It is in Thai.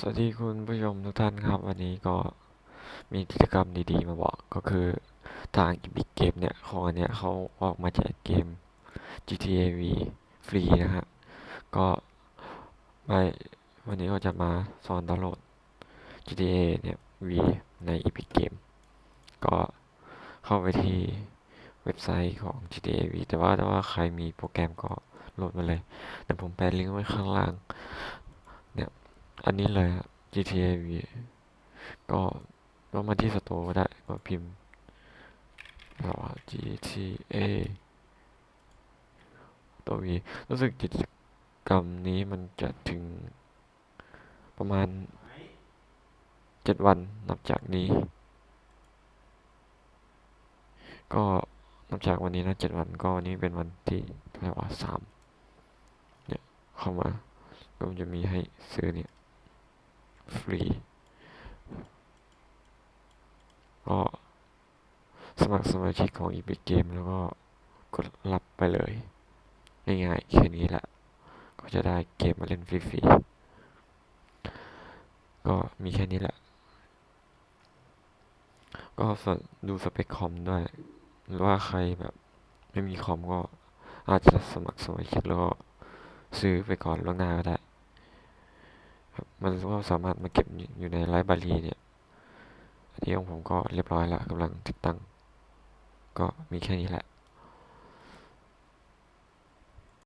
สวัสดีคุณผู้ชมทุกท่านครับ วันนี้ก็มีกิจกรรมดีๆ มาบอกก็คือทาง Epic Game เนี่ยของอันเนี้ยเขาออกมาแจกเกม GTA V ฟรีนะฮะก็ไปวันนี้ก็จะมาสอนดาวน์โหลด GTA เนี่ย V ใน Epic Game ก็เข้าไปที่เว็บไซต์ของ GTA V แต่ว่าแต่ว่าใครมีโปรแกรมก็โหลดมาเลยเดี๋ยวผมแปะลิงก์ไว้ข้างล่างเนี่ย อันนี้เลยครับ GTA V ก็ก็มาที่สโตร์ก็ได้ก็พิมพ์แล้วว่า GTA ตัว V รู้สึกกิจกรรมนี้มันจะถึงประมาณเจ็ดวันนับจากนี้ ก็นับจากวันนี้นะเจ็ดวันก็วันนี้เป็นวันที่เท่าไหร่ว่าสามเนี่ยเข้ามาก็มันจะมีให้ซื้อเนี่ย ฟรีก็สมัครสมาชิกของ Epic Game แล้วก็กดรับไปเลยง่ายๆแค่นี้แหละ ก็จะได้เกมมาเล่นฟรีๆ ก็มีแค่นี้แหละ ก็สนดูสเปคคอมด้วย หรือว่าใครแบบไม่มีคอมก็อาจจะสมัครสมาชิกแล้วก็ซื้อไปก่อนล่วงหน้าก็ได้ มันก็สามารถมาเก็บอยู่ในไลบรารีเนี่ยอันนี้ของผมก็เรียบร้อยแล้วกำลังติดตั้ง ก็มีแค่นี้แหละ